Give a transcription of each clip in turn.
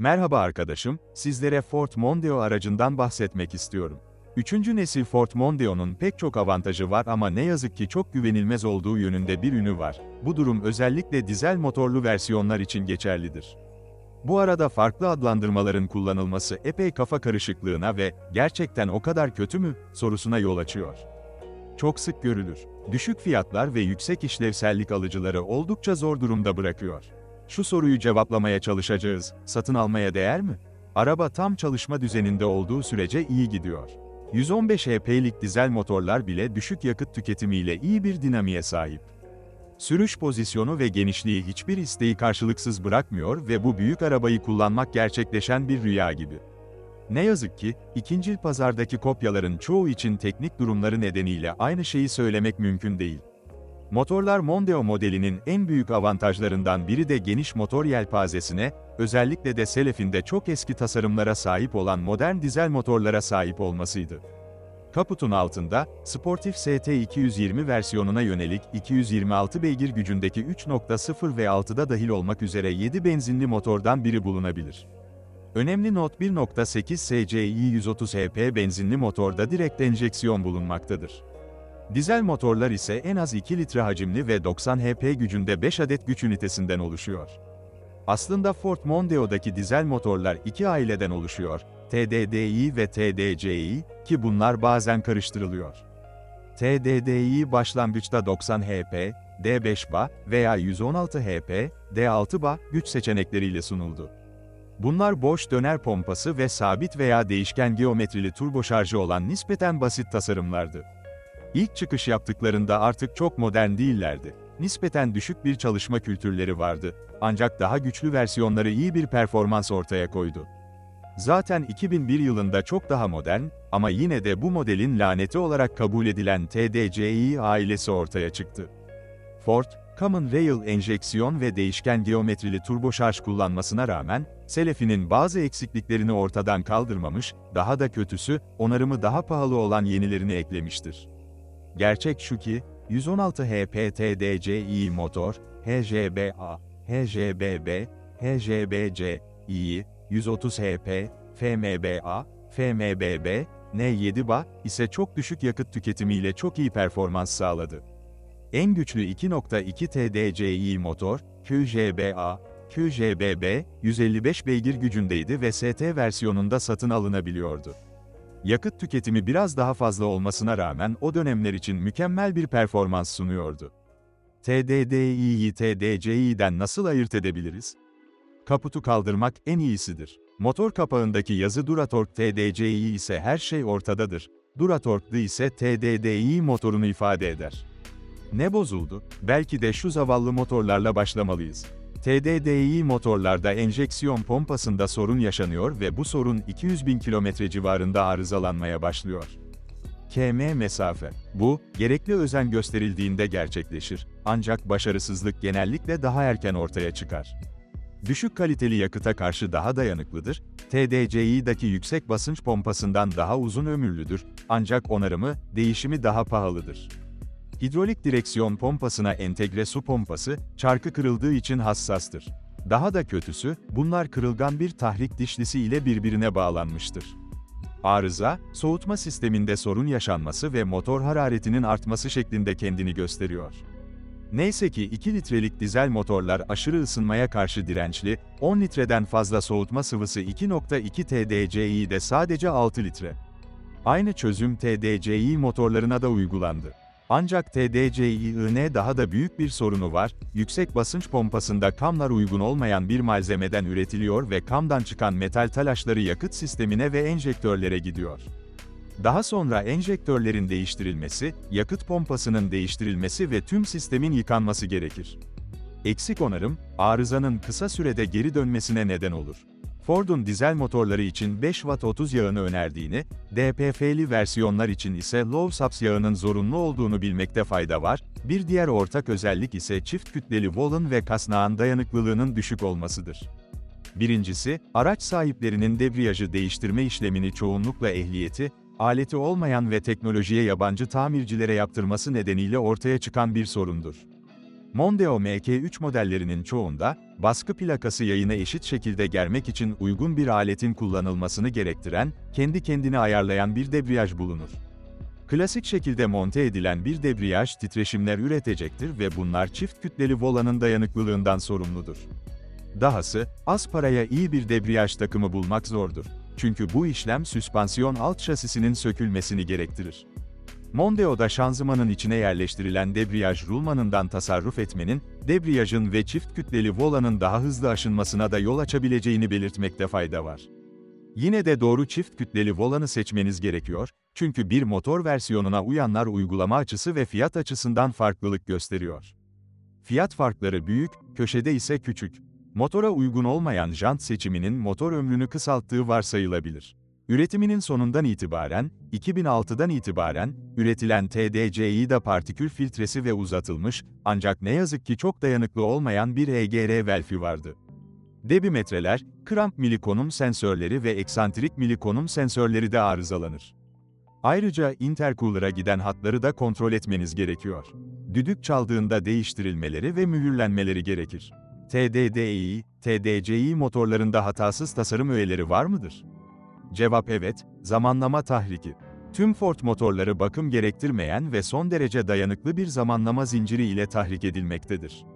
Merhaba arkadaşım, sizlere Ford Mondeo aracından bahsetmek istiyorum. Üçüncü nesil Ford Mondeo'nun pek çok avantajı var ama ne yazık ki çok güvenilmez olduğu yönünde bir ünü var. Bu durum özellikle dizel motorlu versiyonlar için geçerlidir. Bu arada farklı adlandırmaların kullanılması epey kafa karışıklığına ve gerçekten o kadar kötü mü sorusuna yol açıyor. Çok sık görülür. Düşük fiyatlar ve yüksek işlevsellik alıcıları oldukça zor durumda bırakıyor. Şu soruyu cevaplamaya çalışacağız. Satın almaya değer mi? Araba tam çalışma düzeninde olduğu sürece iyi gidiyor. 115 HP'lik dizel motorlar bile düşük yakıt tüketimiyle iyi bir dinamiğe sahip. Sürüş pozisyonu ve genişliği hiçbir isteği karşılıksız bırakmıyor ve bu büyük arabayı kullanmak gerçekleşen bir rüya gibi. Ne yazık ki, ikincil pazardaki kopyaların çoğu için teknik durumları nedeniyle aynı şeyi söylemek mümkün değil. Motorlar Mondeo modelinin en büyük avantajlarından biri de geniş motor yelpazesine, özellikle de Selef'inde çok eski tasarımlara sahip olan modern dizel motorlara sahip olmasıydı. Kaputun altında, Sportif ST220 versiyonuna yönelik 226 beygir gücündeki 3.0 ve 6'da dahil olmak üzere 7 benzinli motordan biri bulunabilir. Önemli not 1.8 SCI 130 HP benzinli motorda direkt enjeksiyon bulunmaktadır. Dizel motorlar ise en az 2 litre hacimli ve 90 HP gücünde 5 adet güç ünitesinden oluşuyor. Aslında Ford Mondeo'daki dizel motorlar iki aileden oluşuyor, TDDI ve TDCI, ki bunlar bazen karıştırılıyor. TDDI başlangıçta 90 HP, D5 BA veya 116 HP, D6 BA güç seçenekleriyle sunuldu. Bunlar boş döner pompası ve sabit veya değişken geometrili turbo şarjı olan nispeten basit tasarımlardı. İlk çıkış yaptıklarında artık çok modern değillerdi. Nispeten düşük bir çalışma kültürleri vardı. Ancak daha güçlü versiyonları iyi bir performans ortaya koydu. Zaten 2001 yılında çok daha modern ama yine de bu modelin laneti olarak kabul edilen TDCi ailesi ortaya çıktı. Ford, Common Rail enjeksiyon ve değişken geometrili turboşarj kullanmasına rağmen, Selefi'nin bazı eksikliklerini ortadan kaldırmamış, daha da kötüsü, onarımı daha pahalı olan yenilerini eklemiştir. Gerçek şu ki, 116 HP TDCi motor, HJBA, HJBB, HJBC, i 130 HP, FMBA, FMBB, N7BA ise çok düşük yakıt tüketimiyle çok iyi performans sağladı. En güçlü 2.2 TDCi motor, QJBA, QJBB, 155 beygir gücündeydi ve ST versiyonunda satın alınabiliyordu. Yakıt tüketimi biraz daha fazla olmasına rağmen o dönemler için mükemmel bir performans sunuyordu. TDDI'yi TDCi'den nasıl ayırt edebiliriz? Kaputu kaldırmak en iyisidir. Motor kapağındaki yazı Duratorq TDCi ise her şey ortadadır. Duratorq'lı ise TDDI motorunu ifade eder. Ne bozuldu? Belki de şu zavallı motorlarla başlamalıyız. TDDI motorlarda enjeksiyon pompasında sorun yaşanıyor ve bu sorun 200 bin kilometre civarında arızalanmaya başlıyor. KM mesafe. Bu, gerekli özen gösterildiğinde gerçekleşir. Ancak başarısızlık genellikle daha erken ortaya çıkar. Düşük kaliteli yakıta karşı daha dayanıklıdır, TDCi'daki yüksek basınç pompasından daha uzun ömürlüdür, ancak onarımı, değişimi daha pahalıdır. Hidrolik direksiyon pompasına entegre su pompası, çarkı kırıldığı için hassastır. Daha da kötüsü, bunlar kırılgan bir tahrik dişlisi ile birbirine bağlanmıştır. Arıza, soğutma sisteminde sorun yaşanması ve motor hararetinin artması şeklinde kendini gösteriyor. Neyse ki 2 litrelik dizel motorlar aşırı ısınmaya karşı dirençli, 10 litreden fazla soğutma sıvısı 2.2 TDCi'de sadece 6 litre. Aynı çözüm TDCi motorlarına da uygulandı. Ancak TDCi'nin daha da büyük bir sorunu var, yüksek basınç pompasında kamlar uygun olmayan bir malzemeden üretiliyor ve kamdan çıkan metal talaşları yakıt sistemine ve enjektörlere gidiyor. Daha sonra enjektörlerin değiştirilmesi, yakıt pompasının değiştirilmesi ve tüm sistemin yıkanması gerekir. Eksik onarım, arızanın kısa sürede geri dönmesine neden olur. Ford'un dizel motorları için 5 Watt 30 yağını önerdiğini, DPF'li versiyonlar için ise Low Subs yağının zorunlu olduğunu bilmekte fayda var. Bir diğer ortak özellik ise çift kütleli volun ve kasnağın dayanıklılığının düşük olmasıdır. Birincisi, araç sahiplerinin debriyajı değiştirme işlemini çoğunlukla ehliyeti, aleti olmayan ve teknolojiye yabancı tamircilere yaptırması nedeniyle ortaya çıkan bir sorundur. Mondeo MK3 modellerinin çoğunda, baskı plakası yayını eşit şekilde germek için uygun bir aletin kullanılmasını gerektiren, kendi kendini ayarlayan bir debriyaj bulunur. Klasik şekilde monte edilen bir debriyaj titreşimler üretecektir ve bunlar çift kütleli volanın dayanıklılığından sorumludur. Dahası, az paraya iyi bir debriyaj takımı bulmak zordur. Çünkü bu işlem süspansiyon alt şasisinin sökülmesini gerektirir. Mondeo'da şanzımanın içine yerleştirilen debriyaj rulmanından tasarruf etmenin, debriyajın ve çift kütleli volanın daha hızlı aşınmasına da yol açabileceğini belirtmekte fayda var. Yine de doğru çift kütleli volanı seçmeniz gerekiyor, çünkü bir motor versiyonuna uyanlar uygulama açısı ve fiyat açısından farklılık gösteriyor. Fiyat farkları büyük, köşede ise küçük. Motora uygun olmayan jant seçiminin motor ömrünü kısalttığı varsayılabilir. Üretiminin sonundan itibaren, 2006'dan itibaren, üretilen TDCİ'da partikül filtresi ve uzatılmış, ancak ne yazık ki çok dayanıklı olmayan bir EGR velfi vardı. Debimetreler, kramp milikonum sensörleri ve eksantrik milikonum sensörleri de arızalanır. Ayrıca intercooler'a giden hatları da kontrol etmeniz gerekiyor. Düdük çaldığında değiştirilmeleri ve mühürlenmeleri gerekir. TDDI, TDCI motorlarında hatasız tasarım öğeleri var mıdır? Cevap evet, zamanlama tahriki. Tüm Ford motorları bakım gerektirmeyen ve son derece dayanıklı bir zamanlama zinciri ile tahrik edilmektedir.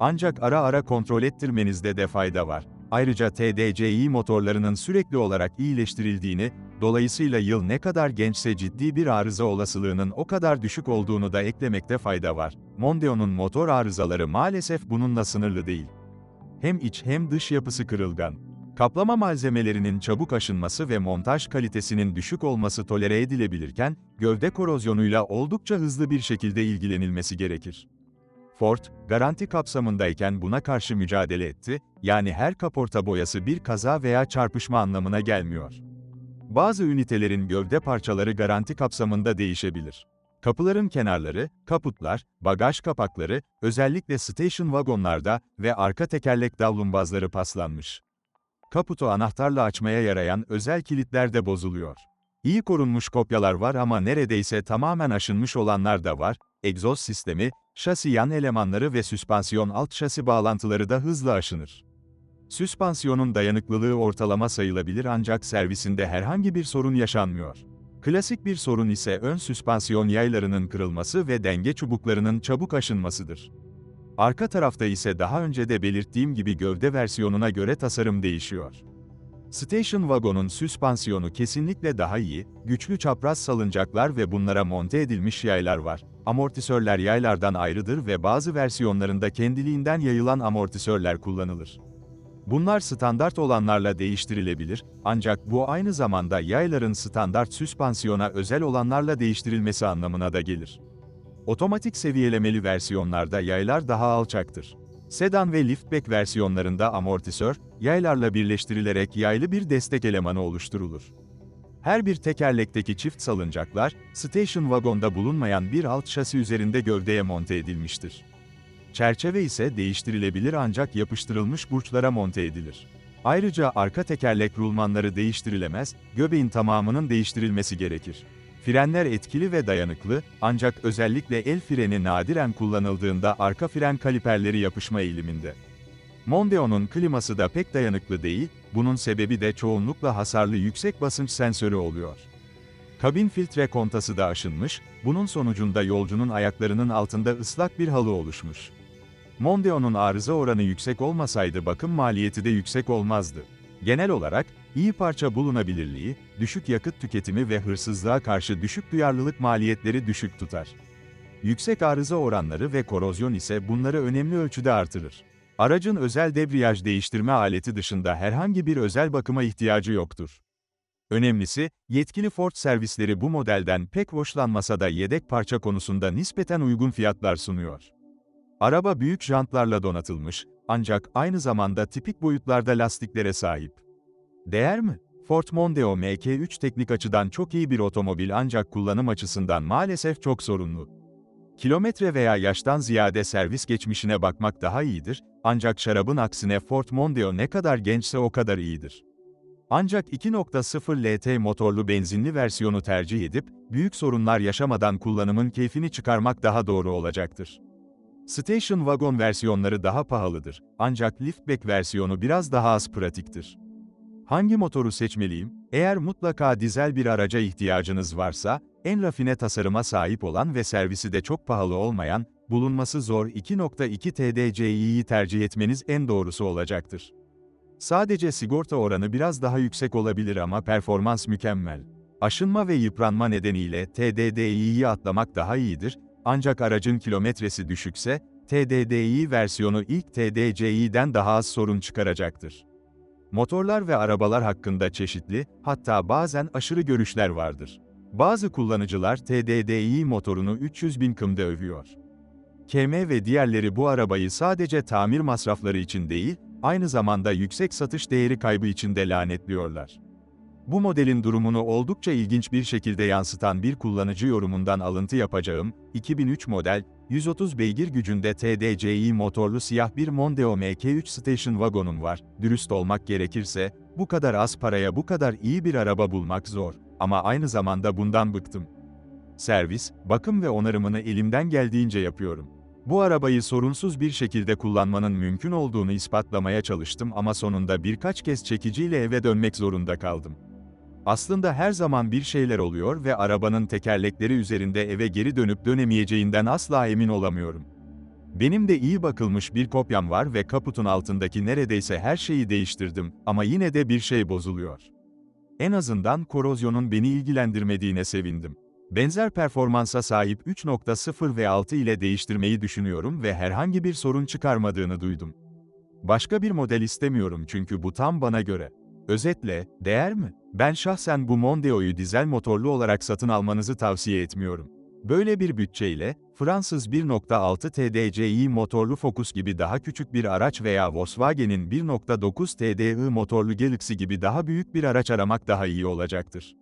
Ancak ara ara kontrol ettirmenizde de fayda var. Ayrıca TDCI motorlarının sürekli olarak iyileştirildiğini, dolayısıyla yıl ne kadar gençse ciddi bir arıza olasılığının o kadar düşük olduğunu da eklemekte fayda var. Mondeo'nun motor arızaları maalesef bununla sınırlı değil. Hem iç hem dış yapısı kırılgan. Kaplama malzemelerinin çabuk aşınması ve montaj kalitesinin düşük olması tolere edilebilirken, gövde korozyonuyla oldukça hızlı bir şekilde ilgilenilmesi gerekir. Ford, garanti kapsamındayken buna karşı mücadele etti, yani her kaporta boyası bir kaza veya çarpışma anlamına gelmiyor. Bazı ünitelerin gövde parçaları garanti kapsamında değişebilir. Kapıların kenarları, kaputlar, bagaj kapakları, özellikle station vagonlarda ve arka tekerlek davlumbazları paslanmış. Kaputu anahtarla açmaya yarayan özel kilitler de bozuluyor. İyi korunmuş kopyalar var ama neredeyse tamamen aşınmış olanlar da var. Egzoz sistemi, şasi yan elemanları ve süspansiyon alt şasi bağlantıları da hızlı aşınır. Süspansiyonun dayanıklılığı ortalama sayılabilir ancak servisinde herhangi bir sorun yaşanmıyor. Klasik bir sorun ise ön süspansiyon yaylarının kırılması ve denge çubuklarının çabuk aşınmasıdır. Arka tarafta ise daha önce de belirttiğim gibi gövde versiyonuna göre tasarım değişiyor. Station Wagon'un süspansiyonu kesinlikle daha iyi, güçlü çapraz salıncaklar ve bunlara monte edilmiş yaylar var. Amortisörler yaylardan ayrıdır ve bazı versiyonlarında kendiliğinden yayılan amortisörler kullanılır. Bunlar standart olanlarla değiştirilebilir, ancak bu aynı zamanda yayların standart süspansiyona özel olanlarla değiştirilmesi anlamına da gelir. Otomatik seviyelemeli versiyonlarda yaylar daha alçaktır. Sedan ve liftback versiyonlarında amortisör, yaylarla birleştirilerek yaylı bir destek elemanı oluşturulur. Her bir tekerlekteki çift salıncaklar, station wagonda bulunmayan bir alt şasi üzerinde gövdeye monte edilmiştir. Çerçeve ise değiştirilebilir ancak yapıştırılmış burçlara monte edilir. Ayrıca arka tekerlek rulmanları değiştirilemez, göbeğin tamamının değiştirilmesi gerekir. Frenler etkili ve dayanıklı, ancak özellikle el freni nadiren kullanıldığında arka fren kaliperleri yapışma eğiliminde. Mondeo'nun kliması da pek dayanıklı değil, bunun sebebi de çoğunlukla hasarlı yüksek basınç sensörü oluyor. Kabin filtre kontası da aşınmış, bunun sonucunda yolcunun ayaklarının altında ıslak bir halı oluşmuş. Mondeo'nun arıza oranı yüksek olmasaydı bakım maliyeti de yüksek olmazdı. Genel olarak, iyi parça bulunabilirliği, düşük yakıt tüketimi ve hırsızlığa karşı düşük duyarlılık maliyetleri düşük tutar. Yüksek arıza oranları ve korozyon ise bunları önemli ölçüde artırır. Aracın özel debriyaj değiştirme aleti dışında herhangi bir özel bakıma ihtiyacı yoktur. Önemlisi, yetkili Ford servisleri bu modelden pek hoşlanmasa da yedek parça konusunda nispeten uygun fiyatlar sunuyor. Araba büyük jantlarla donatılmış, ancak aynı zamanda tipik boyutlarda lastiklere sahip. Değer mi? Ford Mondeo MK3 teknik açıdan çok iyi bir otomobil ancak kullanım açısından maalesef çok sorunlu. Kilometre veya yaştan ziyade servis geçmişine bakmak daha iyidir, ancak şarabın aksine Ford Mondeo ne kadar gençse o kadar iyidir. Ancak 2.0 LT motorlu benzinli versiyonu tercih edip, büyük sorunlar yaşamadan kullanımın keyfini çıkarmak daha doğru olacaktır. Station Wagon versiyonları daha pahalıdır, ancak liftback versiyonu biraz daha az pratiktir. Hangi motoru seçmeliyim? Eğer mutlaka dizel bir araca ihtiyacınız varsa, en rafine tasarıma sahip olan ve servisi de çok pahalı olmayan, bulunması zor 2.2 TDCi'yi tercih etmeniz en doğrusu olacaktır. Sadece sigorta oranı biraz daha yüksek olabilir ama performans mükemmel. Aşınma ve yıpranma nedeniyle TDDI'yi atlamak daha iyidir, ancak aracın kilometresi düşükse, TDDI versiyonu ilk TDCi'den daha az sorun çıkaracaktır. Motorlar ve arabalar hakkında çeşitli, hatta bazen aşırı görüşler vardır. Bazı kullanıcılar TDDI motorunu 300 bin kımda övüyor. KM ve diğerleri bu arabayı sadece tamir masrafları için değil, aynı zamanda yüksek satış değeri kaybı için de lanetliyorlar. Bu modelin durumunu oldukça ilginç bir şekilde yansıtan bir kullanıcı yorumundan alıntı yapacağım, 2003 model, 130 beygir gücünde TDCi motorlu siyah bir Mondeo MK3 Station Wagon'um var. Dürüst olmak gerekirse, bu kadar az paraya bu kadar iyi bir araba bulmak zor. Ama aynı zamanda bundan bıktım. Servis, bakım ve onarımını elimden geldiğince yapıyorum. Bu arabayı sorunsuz bir şekilde kullanmanın mümkün olduğunu ispatlamaya çalıştım ama sonunda birkaç kez çekiciyle eve dönmek zorunda kaldım. Aslında her zaman bir şeyler oluyor ve arabanın tekerlekleri üzerinde eve geri dönüp dönemeyeceğinden asla emin olamıyorum. Benim de iyi bakılmış bir kopyam var ve kaputun altındaki neredeyse her şeyi değiştirdim ama yine de bir şey bozuluyor. En azından korozyonun beni ilgilendirmediğine sevindim. Benzer performansa sahip 3.0 ve 6 ile değiştirmeyi düşünüyorum ve herhangi bir sorun çıkarmadığını duydum. Başka bir model istemiyorum çünkü bu tam bana göre. Özetle, değer mi? Ben şahsen bu Mondeo'yu dizel motorlu olarak satın almanızı tavsiye etmiyorum. Böyle bir bütçeyle, Fransız 1.6 TDCi motorlu Focus gibi daha küçük bir araç veya Volkswagen'in 1.9 TDI motorlu Galaxy gibi daha büyük bir araç aramak daha iyi olacaktır.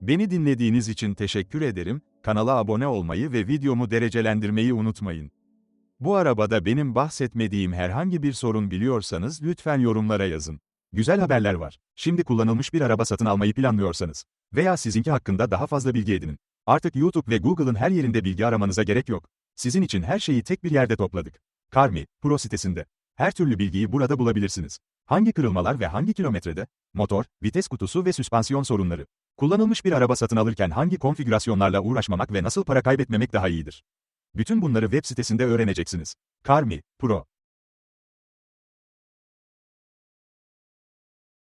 Beni dinlediğiniz için teşekkür ederim, kanala abone olmayı ve videomu derecelendirmeyi unutmayın. Bu arabada benim bahsetmediğim herhangi bir sorun biliyorsanız lütfen yorumlara yazın. Güzel haberler var. Şimdi kullanılmış bir araba satın almayı planlıyorsanız veya sizinki hakkında daha fazla bilgi edinin. Artık YouTube ve Google'ın her yerinde bilgi aramanıza gerek yok. Sizin için her şeyi tek bir yerde topladık. Carmi, Pro sitesinde. Her türlü bilgiyi burada bulabilirsiniz. Hangi kırılmalar ve hangi kilometrede? Motor, vites kutusu ve süspansiyon sorunları. Kullanılmış bir araba satın alırken hangi konfigürasyonlarla uğraşmamak ve nasıl para kaybetmemek daha iyidir? Bütün bunları web sitesinde öğreneceksiniz. Carmi, Pro.